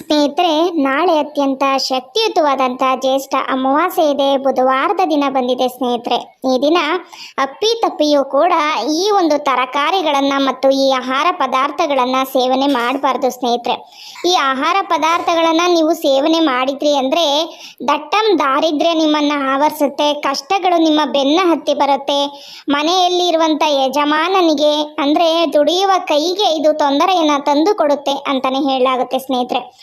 ಸ್ನೇಹಿತರೆ, ನಾಳೆ ಅತ್ಯಂತ ಶಕ್ತಿಯುತವಾದಂಥ ಜ್ಯೇಷ್ಠ ಅಮಾವಾಸ್ಯೆ ಇದೆ. ಬುಧವಾರದ ದಿನ ಬಂದಿದೆ ಸ್ನೇಹಿತರೆ. ಈ ದಿನ ಅಪ್ಪಿ ತಪ್ಪಿಯೂ ಕೂಡ ಈ ಒಂದು ತರಕಾರಿಗಳನ್ನು ಮತ್ತು ಈ ಆಹಾರ ಪದಾರ್ಥಗಳನ್ನು ಸೇವನೆ ಮಾಡಬಾರ್ದು ಸ್ನೇಹಿತರೆ. ಈ ಆಹಾರ ಪದಾರ್ಥಗಳನ್ನು ನೀವು ಸೇವನೆ ಮಾಡಿದ್ರಿ ಅಂದರೆ ದಟ್ಟಂ ದಾರಿದ್ರ್ಯ ನಿಮ್ಮನ್ನು ಆವರಿಸುತ್ತೆ, ಕಷ್ಟಗಳು ನಿಮ್ಮ ಬೆನ್ನ ಹತ್ತಿ ಬರುತ್ತೆ. ಮನೆಯಲ್ಲಿ ಇರುವಂಥ ಯಜಮಾನನಿಗೆ ಅಂದರೆ ದುಡಿಯುವ ಕೈಗೆ ಇದು ತೊಂದರೆಯನ್ನು ತಂದು ಕೊಡುತ್ತೆ ಅಂತಲೇ ಹೇಳಲಾಗುತ್ತೆ ಸ್ನೇಹಿತರೆ.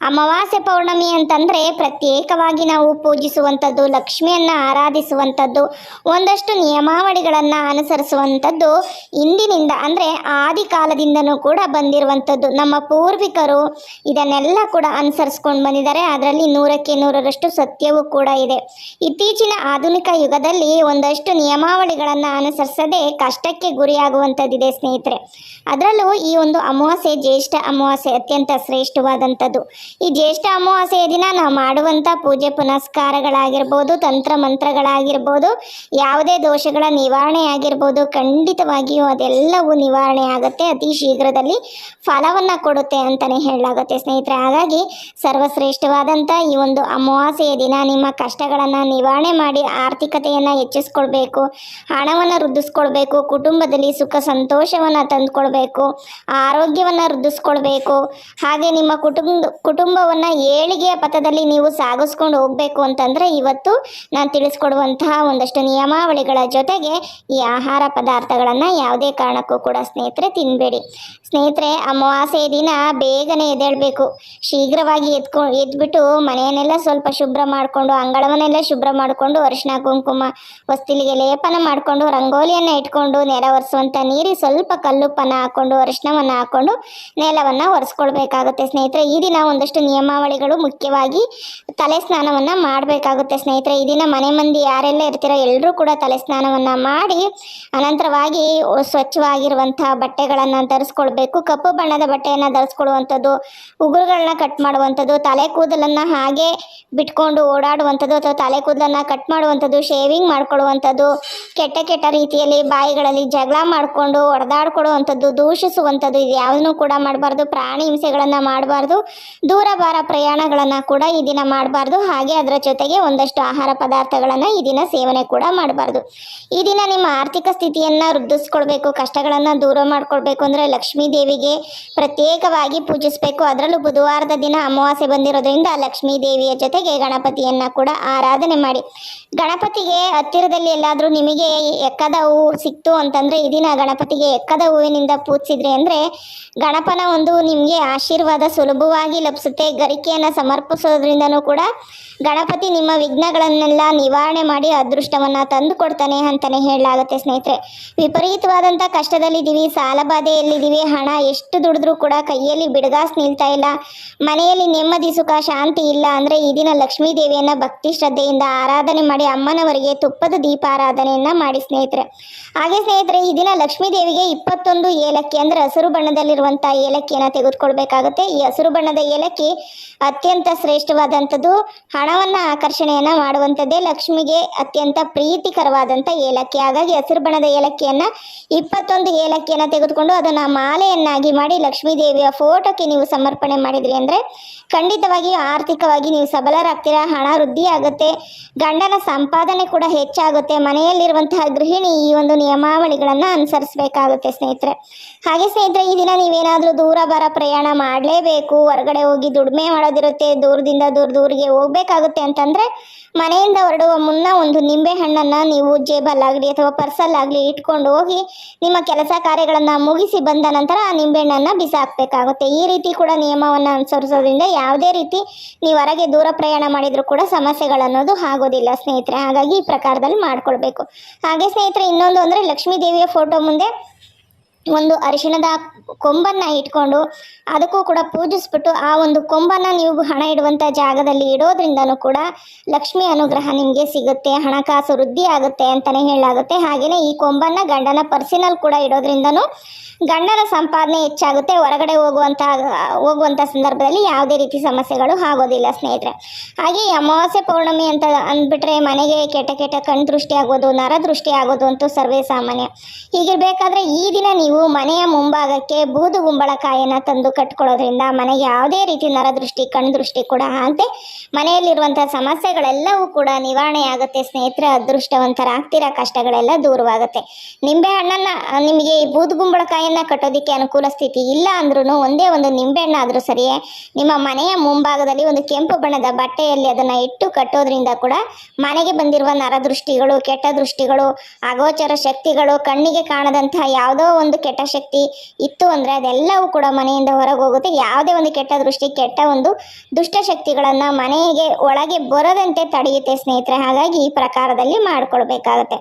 ಅಮಾವಾಸ್ಯೆ ಪೌರ್ಣಮಿ ಅಂತಂದರೆ ಪ್ರತ್ಯೇಕವಾಗಿ ನಾವು ಪೂಜಿಸುವಂಥದ್ದು, ಲಕ್ಷ್ಮಿಯನ್ನು ಆರಾಧಿಸುವಂಥದ್ದು, ಒಂದಷ್ಟು ನಿಯಮಾವಳಿಗಳನ್ನು ಅನುಸರಿಸುವಂಥದ್ದು ಇಂದಿನಿಂದ ಅಂದರೆ ಆದಿ ಕಾಲದಿಂದನೂ ಕೂಡ ಬಂದಿರುವಂಥದ್ದು. ನಮ್ಮ ಪೂರ್ವಿಕರು ಇದನ್ನೆಲ್ಲ ಕೂಡ ಅನುಸರಿಸ್ಕೊಂಡು ಬಂದಿದ್ದಾರೆ. ಅದರಲ್ಲಿ ನೂರಕ್ಕೆ ನೂರರಷ್ಟು ಸತ್ಯವೂ ಕೂಡ ಇದೆ. ಇತ್ತೀಚಿನ ಆಧುನಿಕ ಯುಗದಲ್ಲಿ ಒಂದಷ್ಟು ನಿಯಮಾವಳಿಗಳನ್ನು ಅನುಸರಿಸದೆ ಕಷ್ಟಕ್ಕೆ ಗುರಿಯಾಗುವಂಥದ್ದಿದೆ ಸ್ನೇಹಿತರೆ. ಅದರಲ್ಲೂ ಈ ಒಂದು ಅಮಾವಾಸ್ಯೆ ಜ್ಯೇಷ್ಠ ಅಮಾವಾಸ್ಯೆ ಅತ್ಯಂತ ಶ್ರೇಷ್ಠವಾದಂಥದ್ದು. ಈ ಜ್ಯೇಷ್ಠ ಅಮಾವಾಸ್ಯೆಯ ದಿನ ನಾವು ಮಾಡುವಂಥ ಪೂಜೆ ಪುನಸ್ಕಾರಗಳಾಗಿರ್ಬೋದು, ತಂತ್ರ ಮಂತ್ರಗಳಾಗಿರ್ಬೋದು, ಯಾವುದೇ ದೋಷಗಳ ನಿವಾರಣೆ ಆಗಿರ್ಬೋದು, ಖಂಡಿತವಾಗಿಯೂ ಅದೆಲ್ಲವೂ ನಿವಾರಣೆ ಆಗುತ್ತೆ. ಅತಿ ಶೀಘ್ರದಲ್ಲಿ ಫಲವನ್ನು ಕೊಡುತ್ತೆ ಅಂತಲೇ ಹೇಳಲಾಗುತ್ತೆ ಸ್ನೇಹಿತರೆ. ಹಾಗಾಗಿ ಸರ್ವಶ್ರೇಷ್ಠವಾದಂಥ ಈ ಒಂದು ಅಮಾವಾಸ್ಯೆಯ ದಿನ ನಿಮ್ಮ ಕಷ್ಟಗಳನ್ನು ನಿವಾರಣೆ ಮಾಡಿ ಆರ್ಥಿಕತೆಯನ್ನು ಹೆಚ್ಚಿಸ್ಕೊಳ್ಬೇಕು, ಹಣವನ್ನು ವೃದ್ಧಿಸ್ಕೊಳ್ಬೇಕು, ಕುಟುಂಬದಲ್ಲಿ ಸುಖ ಸಂತೋಷವನ್ನು ತಂದುಕೊಳ್ಬೇಕು, ಆರೋಗ್ಯವನ್ನು ವೃದ್ಧಿಸ್ಕೊಳ್ಬೇಕು. ಹಾಗೆ ನಿಮ್ಮ ಕುಟುಂಬ ಕುಟುಂಬವನ್ನು ಏಳಿಗೆಯ ಪಥದಲ್ಲಿ ನೀವು ಸಾಗಿಸ್ಕೊಂಡು ಹೋಗಬೇಕು ಅಂತಂದರೆ ಇವತ್ತು ನಾನು ತಿಳಿಸ್ಕೊಡುವಂತಹ ಒಂದಷ್ಟು ನಿಯಮಾವಳಿಗಳ ಜೊತೆಗೆ ಈ ಆಹಾರ ಪದಾರ್ಥಗಳನ್ನು ಯಾವುದೇ ಕಾರಣಕ್ಕೂ ಕೂಡ ಸ್ನೇಹಿತರೆ ತಿನ್ನಬೇಡಿ ಸ್ನೇಹಿತರೆ, ಅಮಾವಾಸ್ಯೆ ದಿನ ಬೇಗನೆ ಎದ್ದೇಳಬೇಕು. ಶೀಘ್ರವಾಗಿ ಎದ್ಕೊ, ಎದ್ಬಿಟ್ಟು ಮನೆಯನ್ನೆಲ್ಲ ಸ್ವಲ್ಪ ಶುಭ್ರ ಮಾಡಿಕೊಂಡು, ಅಂಗಳವನ್ನೆಲ್ಲ ಶುಭ್ರ ಮಾಡಿಕೊಂಡು ಅರಿಶಿನ ಕುಂಕುಮ, ಹೊಸ್ತಿಲಿಗೆ ಲೇಪನ ಮಾಡಿಕೊಂಡು, ರಂಗೋಲಿಯನ್ನು ಇಟ್ಕೊಂಡು, ನೆಲ ಒರೆಸುವಂಥ ನೀರಿ ಸ್ವಲ್ಪ ಕಲ್ಲುಪ್ಪನ್ನು ಹಾಕ್ಕೊಂಡು ಅರಿಶಿನವನ್ನು ಹಾಕ್ಕೊಂಡು ನೆಲವನ್ನು ಒರೆಸ್ಕೊಳ್ಬೇಕಾಗುತ್ತೆ ಸ್ನೇಹಿತರೆ. ಈ ದಿನ ಒಂದಷ್ಟು ನಿಯಮಾವಳಿಗಳು ಮುಖ್ಯವಾಗಿ ತಲೆ ಸ್ನಾನವನ್ನು ಮಾಡಬೇಕಾಗುತ್ತೆ ಸ್ನೇಹಿತರೆ. ಈ ದಿನ ಮನೆ ಮಂದಿ ಯಾರೆಲ್ಲ ಇರ್ತೀರೋ ಎಲ್ಲರೂ ಕೂಡ ತಲೆ ಸ್ನಾನವನ್ನು ಮಾಡಿ, ಅನಂತರವಾಗಿ ಸ್ವಚ್ಛವಾಗಿರುವಂತಹ ಬಟ್ಟೆಗಳನ್ನು ಧರಿಸ್ಕೊಳ್ಬೇಕು ಕಪ್ಪು ಬಣ್ಣದ ಬಟ್ಟೆಯನ್ನು ಧರಿಸ್ಕೊಳ್ಳುವಂಥದ್ದು, ಉಗುರುಗಳನ್ನ ಕಟ್ ಮಾಡುವಂಥದ್ದು, ತಲೆ ಕೂದಲನ್ನು ಹಾಗೆ ಬಿಟ್ಕೊಂಡು ಓಡಾಡುವಂಥದ್ದು ಅಥವಾ ತಲೆ ಕೂದಲನ್ನು ಕಟ್ ಮಾಡುವಂಥದ್ದು ಶೇವಿಂಗ್ ಮಾಡ್ಕೊಳ್ಳುವಂಥದ್ದು, ಕೆಟ್ಟ ಕೆಟ್ಟ ರೀತಿಯಲ್ಲಿ ಬಾಯಿಗಳಲ್ಲಿ ಜಗಳ ಮಾಡಿಕೊಂಡು ಹೊಡೆದಾಡ್ಕೊಳ್ಳುವಂಥದ್ದು ದೂಷಿಸುವಂಥದ್ದು ಇದು ಯಾವುದನ್ನು ಕೂಡ ಮಾಡಬಾರ್ದು. ಪ್ರಾಣಿ ಹಿಂಸೆಗಳನ್ನು ಮಾಡಬಾರ್ದು. ದೂರ ಬಾರ ಪ್ರಯಾಣಗಳನ್ನು ಕೂಡ ಈ ದಿನ ಮಾಡಬಾರ್ದು. ಹಾಗೆ ಅದರ ಜೊತೆಗೆ ಒಂದಷ್ಟು ಆಹಾರ ಪದಾರ್ಥಗಳನ್ನು ಈ ದಿನ ಸೇವನೆ ಕೂಡ ಮಾಡಬಾರ್ದು. ಈ ದಿನ ನಿಮ್ಮ ಆರ್ಥಿಕ ಸ್ಥಿತಿಯನ್ನು ವೃದ್ಧಿಸ್ಕೊಳ್ಬೇಕು. ಕಷ್ಟಗಳನ್ನು ದೂರ ಮಾಡ್ಕೊಳ್ಬೇಕು ಅಂದರೆ ಲಕ್ಷ್ಮೀ ದೇವಿಗೆ ಪ್ರತ್ಯೇಕವಾಗಿ ಪೂಜಿಸಬೇಕು. ಅದರಲ್ಲೂ ಬುಧವಾರದ ದಿನ ಅಮಾವಾಸ್ಯೆ ಬಂದಿರೋದ್ರಿಂದ ಲಕ್ಷ್ಮೀ ದೇವಿಯ ಜೊತೆಗೆ ಗಣಪತಿಯನ್ನು ಕೂಡ ಆರಾಧನೆ ಮಾಡಿ. ಗಣಪತಿಗೆ ಹತ್ತಿರದಲ್ಲಿ ಎಲ್ಲಾದರೂ ನಿಮಗೆ ಎಕ್ಕದ ಹೂವು ಸಿಕ್ತು ಅಂತಂದರೆ ಈ ದಿನ ಗಣಪತಿಗೆ ಎಕ್ಕದ ಹೂವಿನಿಂದ ಪೂಜಿಸಿದ್ರೆ ಅಂದರೆ ಗಣಪನ ಒಂದು ನಿಮಗೆ ಆಶೀರ್ವಾದ ಸುಲಭವಾಗಿ ಲಭಿಸುತ್ತೆ. ಗರಿಕೆಯನ್ನು ಸಮರ್ಪಿಸೋದ್ರಿಂದನೂ ಕೂಡ ಗಣಪತಿ ನಿಮ್ಮ ವಿಘ್ನಗಳನ್ನೆಲ್ಲ ನಿವಾರಣೆ ಮಾಡಿ ಅದೃಷ್ಟವನ್ನು ತಂದು ಕೊಡ್ತಾನೆ ಅಂತಲೇ ಹೇಳಲಾಗುತ್ತೆ ಸ್ನೇಹಿತರೆ. ವಿಪರೀತವಾದಂಥ ಕಷ್ಟದಲ್ಲಿದ್ದೀವಿ, ಸಾಲಬಾಧೆಯಲ್ಲಿದ್ದೀವಿ ಹಣ ಎಷ್ಟು ದುಡಿದ್ರೂ ಕೂಡ ಕೈಯಲ್ಲಿ ಬಿಡಗಾಸ್ ನಿಲ್ತಾ ಇಲ್ಲ. ಮನೆಯಲ್ಲಿ ನೆಮ್ಮದಿ, ಸುಖ, ಶಾಂತಿ ಇಲ್ಲ ಅಂದರೆ ಈ ದಿನ ಲಕ್ಷ್ಮೀ ದೇವಿಯನ್ನು ಭಕ್ತಿ ಶ್ರದ್ಧೆಯಿಂದ ಆರಾಧನೆ ಮಾಡಿ ಅಮ್ಮನವರಿಗೆ ತುಪ್ಪದ ದೀಪ ಆರಾಧನೆಯನ್ನ ಮಾಡಿ ಸ್ನೇಹಿತರೆ. ಹಾಗೆ ಸ್ನೇಹಿತರೆ, ಈ ದಿನ ಲಕ್ಷ್ಮೀ ದೇವಿಗೆ ಇಪ್ಪತ್ತೊಂದು ಏಲಕ್ಕಿ ಅಂದರೆ ಹಸಿರು ಬಣ್ಣದಲ್ಲಿರುವಂಥ ಏಲಕ್ಕಿಯನ್ನು ತೆಗೆದುಕೊಳ್ಬೇಕಾಗುತ್ತೆ. ಈ ಹಸಿರು ಬಣ್ಣದ ಏಲಕ್ಕಿ ಅತ್ಯಂತ ಶ್ರೇಷ್ಠವಾದಂಥದ್ದು. ಹಣವನ್ನು ಆಕರ್ಷಣೆಯನ್ನು ಮಾಡುವಂಥದ್ದೇ ಲಕ್ಷ್ಮಿಗೆ ಅತ್ಯಂತ ಪ್ರೀತಿಕರವಾದಂಥ ಏಲಕ್ಕಿ. ಹಾಗಾಗಿ ಹಸಿರು ಬಣ್ಣದ ಏಲಕ್ಕಿಯನ್ನು ಇಪ್ಪತ್ತೊಂದು ಏಲಕ್ಕಿಯನ್ನು ತೆಗೆದುಕೊಂಡು ಅದನ್ನು ಮಾಲೆಯನ್ನಾಗಿ ಮಾಡಿ ಲಕ್ಷ್ಮೀ ದೇವಿಯ ಫೋಟೋಕ್ಕೆ ನೀವು ಸಮರ್ಪಣೆ ಮಾಡಿದ್ರಿ ಅಂದರೆ ಖಂಡಿತವಾಗಿ ಆರ್ಥಿಕವಾಗಿ ನೀವು ಸಬಲರಾಗ್ತೀರಾ, ಹಣ ವೃದ್ಧಿ ಆಗುತ್ತೆ, ಗಂಡನ ಸಂಪಾದನೆ ಕೂಡ ಹೆಚ್ಚಾಗುತ್ತೆ, ಮನೆಯಲ್ಲಿರುವಂತಹ ಗೃಹಿಣಿ ಈ ಒಂದು ನಿಯಮಾವಳಿಗಳನ್ನು ಅನುಸರಿಸಬೇಕಾಗುತ್ತೆ ಸ್ನೇಹಿತರೆ. ಹಾಗೆ ಸ್ನೇಹಿತರೆ, ಈ ದಿನ ನೀವೇನಾದರೂ ದೂರ ಬರ ಪ್ರಯಾಣ ಮಾಡಲೇಬೇಕು, ಹೊರಗಡೆ ಹೋಗಿ ದುಡಿಮೆ ಮಾಡೋದಿರುತ್ತೆ, ದೂರದಿಂದ ದೂರ ದೂರಿಗೆ ಹೋಗಬೇಕಾಗುತ್ತೆ ಅಂತಂದರೆ ಮನೆಯಿಂದ ಹೊರಡುವ ಮುನ್ನ ಒಂದು ನಿಂಬೆಹಣ್ಣನ್ನು ನೀವು ಜೇಬಲ್ಲಾಗಲಿ ಅಥವಾ ಪರ್ಸಲ್ಲಾಗಲಿ ಇಟ್ಕೊಂಡು ಹೋಗಿ ನಿಮ್ಮ ಕೆಲಸ ಕಾರ್ಯಗಳನ್ನು ಮುಗಿಸಿ ಬಂದ ನಂತರ ಆ ನಿಂಬೆಹಣ್ಣನ್ನು ಬಿಸಾಕಬೇಕಾಗುತ್ತೆ. ಈ ರೀತಿ ಕೂಡ ನಿಯಮವನ್ನು ಅನುಸರಿಸೋದ್ರಿಂದ ಯಾವುದೇ ರೀತಿ ನೀವು ಹೊರಗೆ ದೂರ ಪ್ರಯಾಣ ಮಾಡಿದರೂ ಕೂಡ ಸಮಸ್ಯೆಗಳನ್ನೋದು ಆಗೋದಿಲ್ಲ ಸ್ನೇಹಿತರೆ. ಹಾಗಾಗಿ ಈ ಪ್ರಕಾರದಲ್ಲಿ ಮಾಡ್ಕೊಳ್ಬೇಕು. ಹಾಗೆ ಸ್ನೇಹಿತರೆ, ಇನ್ನೊಂದು ಅಂದರೆ ಲಕ್ಷ್ಮೀ ದೇವಿಯ ಫೋಟೋ ಮುಂದೆ ಒಂದು ಅರಿಶಿಣದ ಕೊಂಬನ್ನು ಇಟ್ಕೊಂಡು ಅದಕ್ಕೂ ಕೂಡ ಪೂಜಿಸ್ಬಿಟ್ಟು ಆ ಒಂದು ಕೊಂಬನ್ನು ನೀವು ಹಣ ಇಡುವಂಥ ಜಾಗದಲ್ಲಿ ಇಡೋದ್ರಿಂದನೂ ಕೂಡ ಲಕ್ಷ್ಮಿ ಅನುಗ್ರಹ ನಿಮಗೆ ಸಿಗುತ್ತೆ, ಹಣಕಾಸು ವೃದ್ಧಿ ಆಗುತ್ತೆ ಅಂತಲೇ ಹೇಳಲಾಗುತ್ತೆ. ಹಾಗೆಯೇ ಈ ಕೊಂಬನ್ನು ಗಂಡನ ಪರ್ಸಿನಲ್ ಕೂಡ ಇಡೋದ್ರಿಂದನೂ ಗಂಡನ ಸಂಪಾದನೆ ಹೆಚ್ಚಾಗುತ್ತೆ. ಹೊರಗಡೆ ಹೋಗುವಂಥ ಹೋಗುವಂಥ ಸಂದರ್ಭದಲ್ಲಿ ಯಾವುದೇ ರೀತಿ ಸಮಸ್ಯೆಗಳು ಆಗೋದಿಲ್ಲ ಸ್ನೇಹಿತರೆ. ಹಾಗೆ ಅಮಾವಾಸ್ಯೆ ಪೌರ್ಣಮಿ ಅಂತ ಅಂದ್ಬಿಟ್ರೆ ಮನೆಗೆ ಕೆಟ್ಟ ಕೆಟ್ಟ ಕಣ್ ದೃಷ್ಟಿ ಆಗೋದು ನರ ದೃಷ್ಟಿ ಆಗೋದು ಅಂತೂ ಸರ್ವೇ ಸಾಮಾನ್ಯ. ಹೀಗಿರಬೇಕಾದ್ರೆ ಈ ದಿನ ನೀವು ಮನೆಯ ಮುಂಭಾಗಕ್ಕೆ ಬೂದು ಗುಂಬಳಕಾಯಿಯನ್ನು ತಂದು ಕಟ್ಕೊಳ್ಳೋದ್ರಿಂದ ಮನೆಗೆ ಯಾವುದೇ ರೀತಿ ನರದೃಷ್ಟಿ, ಕಣ್ದೃಷ್ಟಿ ಕೂಡ ಆಗದೆ ಮನೆಯಲ್ಲಿರುವಂಥ ಸಮಸ್ಯೆಗಳೆಲ್ಲವೂ ಕೂಡ ನಿವಾರಣೆ ಆಗುತ್ತೆ. ಸ್ನೇಹಿತರೆ, ಅದೃಷ್ಟವಂತರಾಗ್ತಿರೋ? ಕಷ್ಟಗಳೆಲ್ಲ ದೂರವಾಗುತ್ತೆ. ನಿಂಬೆ ಹಣ್ಣನ್ನು, ನಿಮಗೆ ಈ ಬೂದು ಗುಂಬಳಕಾಯಿಯನ್ನು ಕಟ್ಟೋದಕ್ಕೆ ಅನುಕೂಲ ಸ್ಥಿತಿ ಇಲ್ಲ ಅಂದ್ರೂ ಒಂದೇ ಒಂದು ನಿಂಬೆಹಣ್ಣಾದರೂ ಸರಿಯೇ, ನಿಮ್ಮ ಮನೆಯ ಮುಂಭಾಗದಲ್ಲಿ ಒಂದು ಕೆಂಪು ಬಣ್ಣದ ಬಟ್ಟೆಯಲ್ಲಿ ಅದನ್ನು ಇಟ್ಟು ಕಟ್ಟೋದ್ರಿಂದ ಕೂಡ ಮನೆಗೆ ಬಂದಿರುವ ನರದೃಷ್ಟಿಗಳು, ಕೆಟ್ಟ ದೃಷ್ಟಿಗಳು, ಅಗೋಚರ ಶಕ್ತಿಗಳು, ಕಣ್ಣಿಗೆ ಕಾಣದಂತಹ ಯಾವುದೋ ಒಂದು ಕೆಟ್ಟ ಶಕ್ತಿ ಇತ್ತು ಅಂದರೆ ಅದೆಲ್ಲವೂ ಕೂಡ ಮನೆಯಿಂದ ಹೊರಗೆ ಹೋಗುತ್ತೆ. ಯಾವುದೇ ಒಂದು ಕೆಟ್ಟ ದೃಷ್ಟಿ, ಕೆಟ್ಟ ಒಂದು ದುಷ್ಟಶಕ್ತಿಗಳನ್ನು ಮನೆಗೆ ಒಳಗೆ ಬರದಂತೆ ತಡೆಯುತ್ತೆ ಸ್ನೇಹಿತರೆ. ಹಾಗಾಗಿ ಈ ಪ್ರಕಾರದಲ್ಲಿ ಮಾಡಿಕೊಳ್ಬೇಕಾಗತ್ತೆ.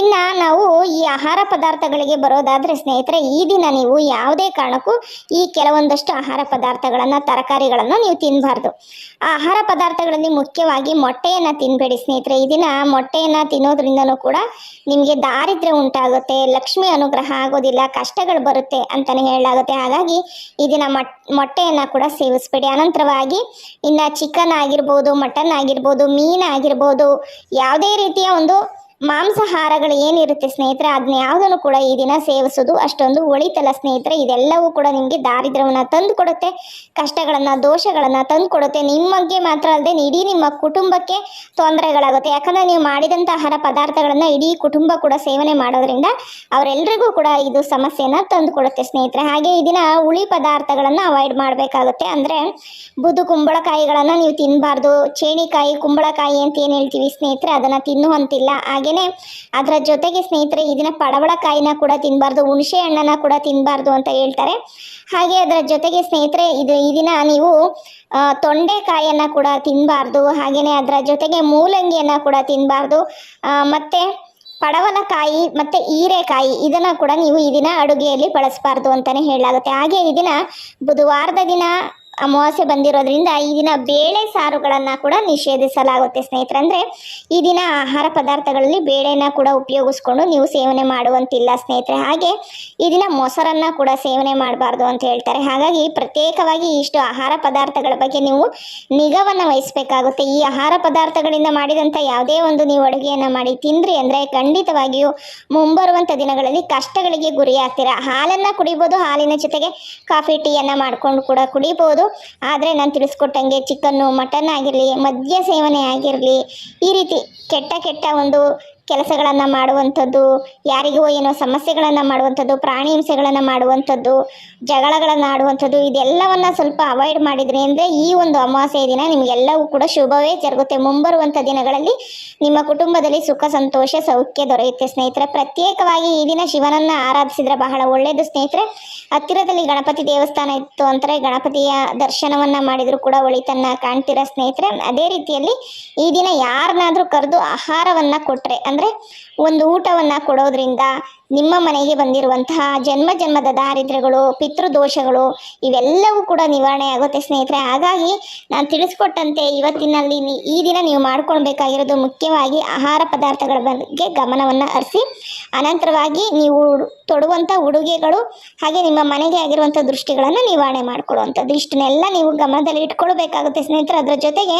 ಇನ್ನು ನಾವು ಈ ಆಹಾರ ಪದಾರ್ಥಗಳಿಗೆ ಬರೋದಾದರೆ ಸ್ನೇಹಿತರೆ, ಈ ದಿನ ನೀವು ಯಾವುದೇ ಕಾರಣಕ್ಕೂ ಈ ಕೆಲವೊಂದಷ್ಟು ಆಹಾರ ಪದಾರ್ಥಗಳನ್ನು, ತರಕಾರಿಗಳನ್ನು ನೀವು ತಿನ್ನಬಾರ್ದು ಆಹಾರ ಪದಾರ್ಥಗಳಲ್ಲಿ ಮುಖ್ಯವಾಗಿ ಮೊಟ್ಟೆಯನ್ನು ತಿನ್ನಬೇಡಿ ಸ್ನೇಹಿತರೆ. ಈ ದಿನ ಮೊಟ್ಟೆಯನ್ನು ತಿನ್ನೋದ್ರಿಂದನೂ ಕೂಡ ನಿಮಗೆ ದಾರಿದ್ರ್ಯ ಉಂಟಾಗುತ್ತೆ, ಲಕ್ಷ್ಮಿ ಅನುಗ್ರಹ ಆಗೋದಿಲ್ಲ ಕಷ್ಟಗಳು ಬರುತ್ತೆ ಅಂತಲೇ ಹೇಳಲಾಗುತ್ತೆ. ಹಾಗಾಗಿ ಮೊಟ್, ಮೊಟ್ಟೆಯನ್ನು ಕೂಡ ಸೇವಿಸ್ಬೇಡಿ. ಅನಂತರವಾಗಿ ಇನ್ನು ಚಿಕನ್ ಆಗಿರ್ಬೋದು ಮಟನ್ ಆಗಿರ್ಬೋದು, ಮೀನು ಆಗಿರ್ಬೋದು, ಯಾವುದೇ ರೀತಿಯ ಒಂದು ಮಾಂಸಾಹಾರಗಳು ಏನಿರುತ್ತೆ ಸ್ನೇಹಿತರೆ ಅದನ್ನ ಯಾವುದನ್ನು ಕೂಡ ಈ ದಿನ ಸೇವಿಸೋದು, ಅಷ್ಟೊಂದು ಒಳಿತಲ್ಲ ಸ್ನೇಹಿತರೆ, ಇದೆಲ್ಲವೂ ಕೂಡ ನಿಮಗೆ ದಾರಿದ್ರ್ಯವನ್ನು ತಂದು ಕೊಡುತ್ತೆ ಕಷ್ಟಗಳನ್ನು, ದೋಷಗಳನ್ನು ತಂದು ಕೊಡುತ್ತೆ ನಿಮಗೆ ಮಾತ್ರ ಅಲ್ಲದೆ ಇಡೀ ನಿಮ್ಮ ಕುಟುಂಬಕ್ಕೆ ತೊಂದರೆಗಳಾಗುತ್ತೆ. ಯಾಕಂದರೆ ನೀವು ಮಾಡಿದಂಥ ಆಹಾರ ಪದಾರ್ಥಗಳನ್ನು ಇಡೀ ಕುಟುಂಬ ಕೂಡ ಸೇವನೆ ಮಾಡೋದ್ರಿಂದ ಅವರೆಲ್ಲರಿಗೂ ಕೂಡ ಇದು ಸಮಸ್ಯೆಯನ್ನು ತಂದು ಕೊಡುತ್ತೆ ಸ್ನೇಹಿತರೆ. ಹಾಗೆ ಈ ದಿನ ಹುಳಿ ಪದಾರ್ಥಗಳನ್ನು ಅವಾಯ್ಡ್ ಮಾಡಬೇಕಾಗುತ್ತೆ. ಅಂದರೆ ಬುದು ಕುಂಬಳಕಾಯಿಗಳನ್ನು ನೀವು ತಿನ್ನಬಾರ್ದು ಚೇಣಿಕಾಯಿ ಕುಂಬಳಕಾಯಿ ಅಂತ ಏನು ಹೇಳ್ತೀವಿ ಸ್ನೇಹಿತರೆ, ಅದನ್ನು ತಿನ್ನುವಂತಿಲ್ಲ. ಅದರ ಜೊತೆಗೆ ಸ್ನೇಹಿತರೆ ಇದನ್ನ ದಿನ ಪಡವಳಕಾಯಿನ ಕೂಡ ತಿನ್ನಬಾರ್ದು ಹುಣಸೆ ಹಣ್ಣನ್ನ ಕೂಡ ತಿನ್ನಬಾರ್ದು ಅಂತ ಹೇಳ್ತಾರೆ. ಹಾಗೆ ಅದರ ಜೊತೆಗೆ ಸ್ನೇಹಿತರೆ, ಇದು ಈ ದಿನ ನೀವು ತೊಂಡೆಕಾಯನ್ನ ಕೂಡ ತಿನ್ನಬಾರ್ದು ಹಾಗೆಯೇ ಅದರ ಜೊತೆಗೆ ಮೂಲಂಗಿಯನ್ನು ಕೂಡ ತಿನ್ನಬಾರ್ದು ಮತ್ತು ಪಡವಲಕಾಯಿ ಮತ್ತು ಹೀರೆಕಾಯಿ, ಇದನ್ನು ಕೂಡ ನೀವು ಈ ದಿನ ಅಡುಗೆಯಲ್ಲಿ ಬಳಸಬಾರ್ದು ಅಂತಲೇ ಹೇಳಲಾಗುತ್ತೆ. ಹಾಗೆ ಈ ದಿನ ಬುಧವಾರದ ದಿನ ಅಮಾವಾಸ್ಯೆ ಬಂದಿರೋದ್ರಿಂದ ಈ ದಿನ ಬೇಳೆ ಸಾರುಗಳನ್ನು ಕೂಡ ನಿಷೇಧಿಸಲಾಗುತ್ತೆ ಸ್ನೇಹಿತರೆ. ಅಂದರೆ ಈ ದಿನ ಆಹಾರ ಪದಾರ್ಥಗಳಲ್ಲಿ ಬೇಳೆನ ಕೂಡ ಉಪಯೋಗಿಸ್ಕೊಂಡು ನೀವು ಸೇವನೆ ಮಾಡುವಂತಿಲ್ಲ ಸ್ನೇಹಿತರೆ. ಹಾಗೆ ಈ ದಿನ ಮೊಸರನ್ನು ಕೂಡ ಸೇವನೆ ಮಾಡಬಾರ್ದು ಅಂತ ಹೇಳ್ತಾರೆ. ಹಾಗಾಗಿ ಪ್ರತ್ಯೇಕವಾಗಿ ಇಷ್ಟು ಆಹಾರ ಪದಾರ್ಥಗಳ ಬಗ್ಗೆ ನೀವು ನಿಗಾವನ್ನು ವಹಿಸಬೇಕಾಗುತ್ತೆ. ಈ ಆಹಾರ ಪದಾರ್ಥಗಳಿಂದ ಮಾಡಿದಂಥ ಯಾವುದೇ ಒಂದು ನೀವು ಅಡುಗೆಯನ್ನು ಮಾಡಿ ತಿಂದ್ರಿ ಅಂದರೆ ಖಂಡಿತವಾಗಿಯೂ ಮುಂಬರುವಂಥ ದಿನಗಳಲ್ಲಿ ಕಷ್ಟಗಳಿಗೆ ಗುರಿಯಾಗ್ತೀರಾ. ಹಾಲನ್ನು ಕುಡಿಬೋದು, ಹಾಲಿನ ಜೊತೆಗೆ ಕಾಫಿ, ಟೀಯನ್ನು ಮಾಡ್ಕೊಂಡು ಕೂಡ ಕುಡಿಬೋದು. ಆದರೆ ನಾನು ತಿಳಿಸ್ಕೊಟ್ಟಂಗೆ ಚಿಕನ್ನು ಮಟನ್ ಆಗಿರಲಿ ಮದ್ಯ ಸೇವನೆ ಆಗಿರಲಿ ಈ ರೀತಿ ಕೆಟ್ಟ ಕೆಟ್ಟ ಒಂದು ಕೆಲಸಗಳನ್ನು ಮಾಡುವಂಥದ್ದು, ಯಾರಿಗೋ ಏನೋ ಸಮಸ್ಯೆಗಳನ್ನು ಮಾಡುವಂಥದ್ದು, ಪ್ರಾಣಿ ಹಿಂಸೆಗಳನ್ನು ಮಾಡುವಂಥದ್ದು, ಜಗಳಗಳನ್ನು ಆಡುವಂಥದ್ದು, ಇದೆಲ್ಲವನ್ನು ಸ್ವಲ್ಪ ಅವಾಯ್ಡ್ ಮಾಡಿದ್ರಿ ಅಂದರೆ ಈ ಒಂದು ಅಮಾವಾಸ್ಯೆಯ ದಿನ ನಿಮಗೆಲ್ಲವೂ ಕೂಡ ಶುಭವೇ ಜರುಗುತ್ತೆ. ಮುಂಬರುವಂಥ ದಿನಗಳಲ್ಲಿ ನಿಮ್ಮ ಕುಟುಂಬದಲ್ಲಿ ಸುಖ, ಸಂತೋಷ, ಸೌಖ್ಯ ದೊರೆಯುತ್ತೆ ಸ್ನೇಹಿತರೆ. ಪ್ರತ್ಯೇಕವಾಗಿ ಈ ದಿನ ಶಿವನನ್ನು ಆರಾಧಿಸಿದ್ರೆ ಬಹಳ ಒಳ್ಳೆಯದು ಸ್ನೇಹಿತರೆ. ಹತ್ತಿರದಲ್ಲಿ ಗಣಪತಿ ದೇವಸ್ಥಾನ ಇತ್ತು ಅಂದರೆ ಗಣಪತಿಯ ದರ್ಶನವನ್ನು ಮಾಡಿದರೂ ಕೂಡ ಒಳಿತನ್ನು ಕಾಣ್ತೀರ ಸ್ನೇಹಿತರೆ. ಅದೇ ರೀತಿಯಲ್ಲಿ ಈ ದಿನ ಯಾರನ್ನಾದರೂ ಕರೆದು ಆಹಾರವನ್ನು ಕೊಟ್ಟರೆ ಅಂದರೆ ಒಂದು ಊಟವನ್ನು ಕೊಡೋದ್ರಿಂದ ನಿಮ್ಮ ಮನೆಗೆ ಬಂದಿರುವಂತಹ ಜನ್ಮ ಜನ್ಮದ ದಾರಿದ್ರ್ಯಗಳು, ಪಿತೃದೋಷಗಳು, ಇವೆಲ್ಲವೂ ಕೂಡ ನಿವಾರಣೆ ಆಗುತ್ತೆ ಸ್ನೇಹಿತರೆ. ಹಾಗಾಗಿ ನಾನು ತಿಳಿಸ್ಕೊಟ್ಟಂತೆ ಇವತ್ತಿನಲ್ಲಿ ಈ ದಿನ ನೀವು ಮಾಡ್ಕೊಳ್ಬೇಕಾಗಿರೋದು ಮುಖ್ಯವಾಗಿ ಆಹಾರ ಪದಾರ್ಥಗಳ ಬಗ್ಗೆ ಗಮನವನ್ನು ಹರಿಸಿ, ಅನಂತರವಾಗಿ ನೀವು ತೊಡುವಂಥ ಉಡುಗೆಗಳು ಹಾಗೆ ನಿಮ್ಮ ಮನೆಗೆ ಆಗಿರುವಂಥ ದೃಷ್ಟಿಗಳನ್ನು ನಿವಾರಣೆ ಮಾಡ್ಕೊಳ್ಳುವಂಥದ್ದು. ಇಷ್ಟನ್ನೆಲ್ಲ ನೀವು ಗಮನದಲ್ಲಿ ಇಟ್ಕೊಳ್ಬೇಕಾಗುತ್ತೆ ಸ್ನೇಹಿತರೆ. ಅದರ ಜೊತೆಗೆ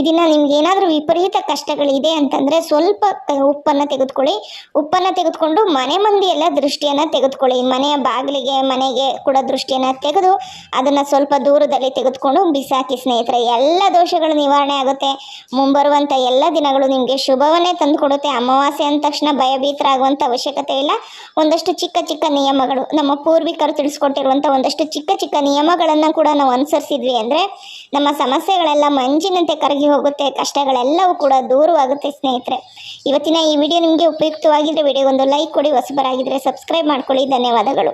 ಇದನ್ನು ನಿಮ್ಗೆ ಏನಾದರೂ ವಿಪರೀತ ಕಷ್ಟಗಳಿದೆ ಅಂತಂದರೆ ಸ್ವಲ್ಪ ಉಪ್ಪನ್ನು ತೆಗೆದುಕೊಳ್ಳಿ. ಉಪ್ಪನ್ನು ತೆಗೆದುಕೊಂಡು ಮನೆ ಎಲ್ಲ ದೃಷ್ಟಿಯನ್ನು ತೆಗೆದುಕೊಳ್ಳಿ. ಮನೆಯ ಬಾಗಿಲಿಗೆ, ಮನೆಗೆ ಕೂಡ ದೃಷ್ಟಿಯನ್ನು ತೆಗೆದು ಅದನ್ನು ಸ್ವಲ್ಪ ದೂರದಲ್ಲಿ ತೆಗೆದುಕೊಂಡು ಬಿಸಾಕಿ ಸ್ನೇಹಿತರೆ, ಎಲ್ಲ ದೋಷಗಳು ನಿವಾರಣೆ ಆಗುತ್ತೆ. ಮುಂಬರುವಂಥ ಎಲ್ಲ ದಿನಗಳು ನಿಮಗೆ ಶುಭವನ್ನೇ ತಂದುಕೊಡುತ್ತೆ. ಅಮಾವಾಸ್ಯೆ ಅಂದ ತಕ್ಷಣ ಭಯಭೀತರಾಗುವಂಥ ಅವಶ್ಯಕತೆ ಇಲ್ಲ. ಒಂದಷ್ಟು ಚಿಕ್ಕ ಚಿಕ್ಕ ನಿಯಮಗಳು, ನಮ್ಮ ಪೂರ್ವಿಕರು ತಿಳಿಸ್ಕೊಟ್ಟಿರುವಂಥ ಒಂದಷ್ಟು ಚಿಕ್ಕ ಚಿಕ್ಕ ನಿಯಮಗಳನ್ನು ಕೂಡ ನಾವು ಅನುಸರಿಸಿದ್ವಿ ಅಂದರೆ ನಮ್ಮ ಸಮಸ್ಯೆಗಳೆಲ್ಲ ಮಂಜಿನಂತೆ ಕರಗಿ ಹೋಗುತ್ತೆ, ಕಷ್ಟಗಳೆಲ್ಲವೂ ಕೂಡ ದೂರವಾಗುತ್ತೆ ಸ್ನೇಹಿತರೆ. ಇವತ್ತಿನ ಈ ವಿಡಿಯೋ ನಿಮಗೆ ಉಪಯುಕ್ತವಾಗಿದ್ದರೆ ವಿಡಿಯೋ ಒಂದು ಲೈಕ್ ಕೊಡಿ ಹೊಸಬರಾಗಿದ್ದರೆ ಸಬ್ಸ್ಕ್ರೈಬ್ ಮಾಡ್ಕೊಳ್ಳಿ. ಧನ್ಯವಾದಗಳು.